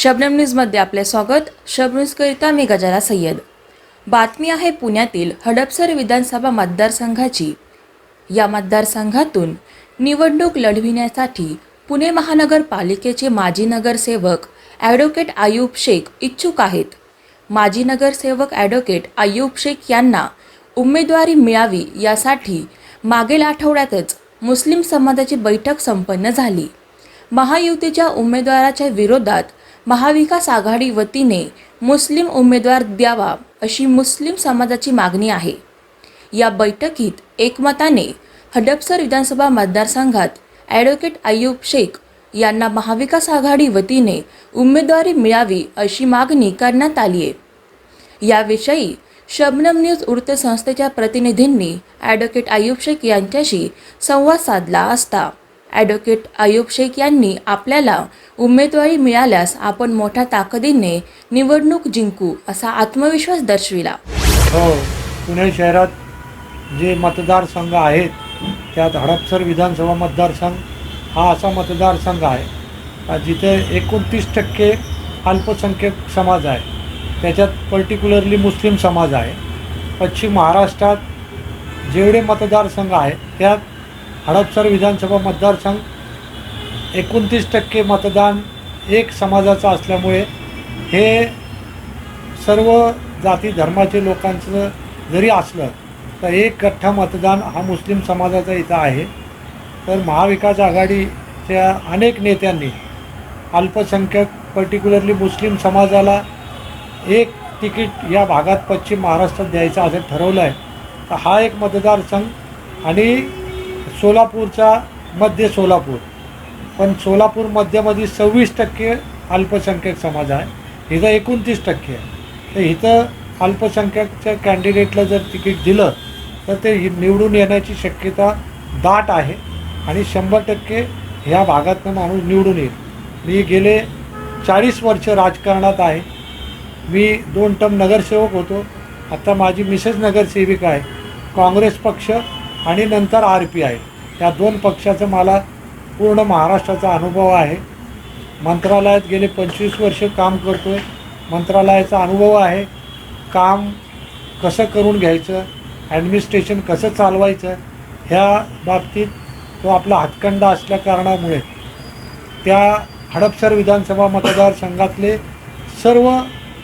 शबनम न्यूजमध्ये आपले स्वागत. शब न्यूजकरिता मी गजाला सय्यद. बातमी आहे पुण्यातील हडपसर विधानसभा मतदारसंघाची. या मतदारसंघातून निवडणूक लढविण्यासाठी पुणे महानगरपालिकेचे माजी नगरसेवक ॲडव्होकेट आयूब शेख इच्छुक आहेत. माजी नगरसेवक ॲडव्होकेट आयूब शेख यांना उमेदवारी मिळावी यासाठी मागील आठवड्यातच मुस्लिम समाजाची बैठक संपन्न झाली. महायुतीच्या उमेदवाराच्या विरोधात महाविकास आघाडी वतीने मुस्लिम उमेदवार द्यावा अशी मुस्लिम समाजाची मागणी आहे. या बैठकीत एकमताने हडपसर विधानसभा मतदारसंघात ॲडव्होकेट अय्यूब शेख यांना महाविकास आघाडी वतीने उमेदवारी मिळावी अशी मागणी करण्यात आली आहे याविषयी शबनम न्यूज वृत्तसंस्थेच्या प्रतिनिधींनी ॲडव्होकेट अय्यूब शेख यांच्याशी संवाद साधला असता. ॲडव्होकेट आयुब शेख यांनी आपल्याला उमेदवारी मिळाल्यास आपण मोठ्या ताकदीने निवडणूक जिंकू असा आत्मविश्वास दर्शविला. हो पुणे शहरात जे मतदारसंघ आहेत त्यात हडपसर विधानसभा मतदारसंघ हा असा मतदारसंघ आहे. जिथे एकोणतीस टक्के अल्पसंख्यक समाज आहे. त्याच्यात पर्टिक्युलरली मुस्लिम समाज आहे. पश्चिम महाराष्ट्रात जेवढे मतदारसंघ आहेत त्यात हडपसर विधानसभा मतदारसंघ एकोणतीस टक्के मतदान एक समाजाचं असल्यामुळे हे सर्व जाती धर्माचे लोकांचं जरी असलं तर एक गठ्ठा मतदान हा मुस्लिम समाजाचा इथं आहे. तर महाविकास आघाडीच्या अनेक नेत्यांनी अल्पसंख्याक पर्टिक्युलरली मुस्लिम समाजाला एक तिकीट या भागात पश्चिम महाराष्ट्रात द्यायचं असं ठरवलं आहे तर हा एक मतदारसंघ आणि सोलापूरचा मध्य सोलापूर. पण सोलापूर मध्यमध्ये सव्वीस टक्के अल्पसंख्याक समाज आहे. इथं एकोणतीस टक्के आहे. तर इथं अल्पसंख्याकच्या कॅन्डिडेटला जर तिकीट दिलं तर ते निवडून येण्याची शक्यता दाट आहे. आणि शंभर टक्के ह्या भागातनं माणूस निवडून येईल. मी गेले चाळीस वर्ष राजकारणात आहे. मी दोन टर्म नगरसेवक होतो. आता माझी मिसेस नगरसेविका आहे. काँग्रेस पक्ष आणि नंतर आर पी आय. या दोन पक्षाचं मला पूर्ण महाराष्ट्राचा अनुभव आहे. मंत्रालयात गेले पंचवीस वर्ष काम करतो आहे मंत्रालयाचा अनुभव आहे. काम कसं करून घ्यायचं? ॲडमिनिस्ट्रेशन कसं चालवायचं? ह्या बाबतीत तो आपला हातखंडा असल्या कारणामुळे त्या हडपसर विधानसभा मतदारसंघातले सर्व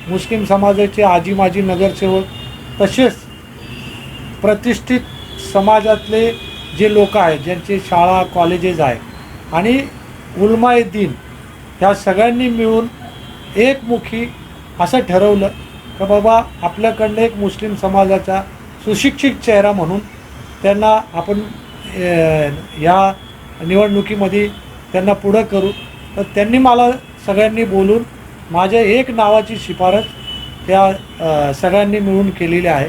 मुस्लिम समाजाचे आजी माजी नगरसेवक तसेच प्रतिष्ठित समाजातले जे लोक आहेत ज्यांचे शाळा कॉलेजेस आहे आणि उलमाए दिन ह्या सगळ्यांनी मिळून एकमुखी असं ठरवलं का बाबा आपल्याकडनं एक मुस्लिम समाजाचा सुशिक्षित चेहरा म्हणून त्यांना आपण या निवडणुकीमध्ये त्यांना पुढं करू. तर त्यांनी मला सगळ्यांनी बोलून माझ्या एक नावाची शिफारस त्या सगळ्यांनी मिळून केलेली आहे.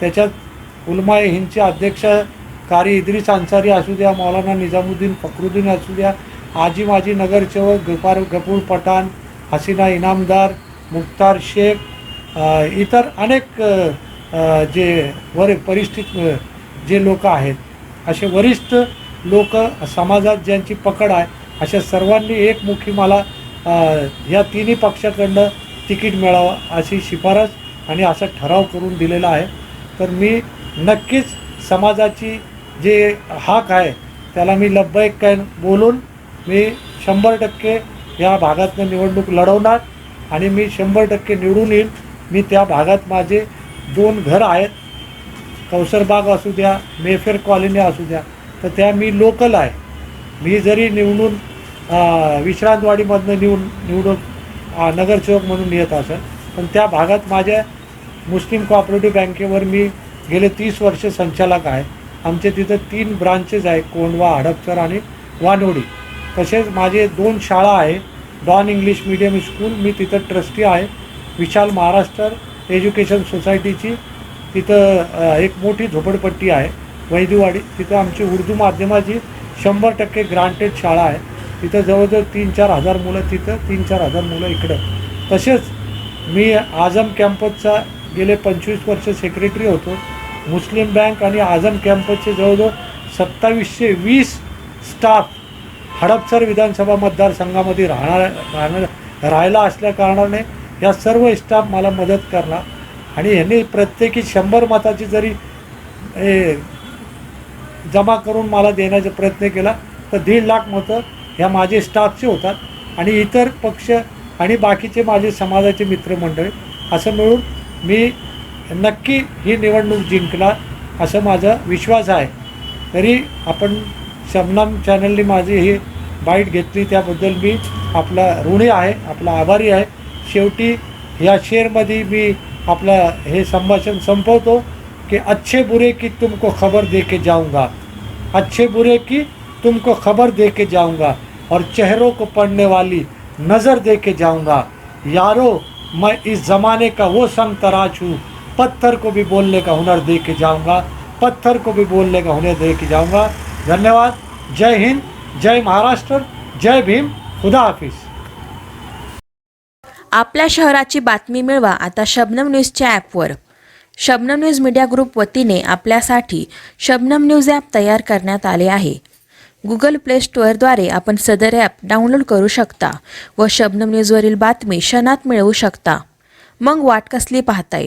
त्याच्यात उलमाए हिंदचे अध्यक्ष कारी इद्रिस अन्सारी असू द्या मौलाना निजामुद्दीन फखरुद्दीन असू द्या आजी माजी नगरसेवक गफार गफूर पठाण हसीना इनामदार मुख्तार शेख इतर अनेक जे वर परिस्थित जे लोक आहेत. असे वरिष्ठ लोक समाजात ज्यांची पकड आहे अशा सर्वांनी एकमुखी मला या तिन्ही पक्षाकडनं तिकीट मिळावं अशी शिफारस आणि असा ठराव करून दिलेला आहे. तर मी नक्कीच समाजाची जे हाक आहे त्याला मी लब्बैक काय बोलून मी शंभर टक्के या भागातनं निवडणूक लढवणार आणि मी शंभर टक्के निवडून येईल. मी त्या भागात माझे दोन घर आहेत. कौसरबाग असू द्या मेफेर कॉलनी असू द्या तर त्या मी लोकल आहे. मी जरी निवडून विश्रांतवाडीमधनं निवडून निवडून नगरसेवक म्हणून येत असेल पण त्या भागात माझ्या मुस्लिम कॉपरेटिव्ह बँकेवर मी गेले तीस वर्ष संचालक आहे. आमचे तिथं तीन ब्रांचेस आहे कोंडवा हडपसर आणि वानवडी तसेच माझे दोन शाळा आहे डॉन इंग्लिश मीडियम स्कूल मी तिथं ट्रस्टी आहे. विशाल महाराष्ट्र एज्युकेशन सोसायटीची तिथं एक मोठी झोपडपट्टी आहे. वैदूवाडी तिथं आमची उर्दू माध्यमाची शंभर टक्के ग्रांटेड शाळा आहे. तिथं जवळजवळ तीन चार हजार मुलं तिथं तीन चार हजार मुलं इकडं. तसेच मी आझम कॅम्पसचा गेले पंचवीस वर्ष सेक्रेटरी होतो. मुस्लिम बँक आणि आझम कॅम्पसचे जवळजवळ सत्तावीसशे वीस स्टाफ हडपसर विधानसभा मतदारसंघामध्ये राहणार राहणार राहिला असल्या कारणाने या सर्व स्टाफ मला मदत करणार. आणि ह्यांनी प्रत्येकी शंभर मताची जरी ए, जमा करून मला देण्याचा प्रयत्न केला तर दीड लाख मतं ह्या माझे स्टाफचे होतात. आणि इतर पक्ष आणि बाकीचे माझे समाजाचे मित्रमंडळी असं मिळून मी नक्की ही निवडणूक जिंकणार असं माझा विश्वास आहे. तरी आपण शबनम चॅनलने माझी ही बाईट घेतली, त्याबद्दल मी आपला ऋणी आहे, आपला आभारी आहे. शेवटी या शेअरमध्ये मी आपला हे संभाषण संपवतो कि अच्छे बुरे की तुमको खबर दे के जाऊँगा. अच्छे बुरे की तुमको खबर दे के जाऊँगा और चेहरों को पढ़ने वाली नज़र दे के जाऊँगा. यारो, मैं इस ज़माने का वो संग तराज हूँ पत्थर को भी बोलने का हुनर दे के जाऊंगा। पत्थर को भी बोलने का हुनर दे के जाऊंगा। धन्यवाद। जय हिंद जय महाराष्ट्र जय भीम। खुदा हाफिज। आपल्या शहराची बातमी मिळवा आता शबनम न्यूजच्या ॲपवर. शबनम न्यूज मीडिया ग्रुप वतीने आपल्यासाठी शबनम न्यूज ॲप तयार करण्यात आले आहे. गुगल प्ले स्टोअरद्वारे आपण सदर ॲप डाउनलोड करू शकता व शबनम न्यूजवरील बातमी क्षणात मिळवू शकता. मग वाट कसली पाहताय?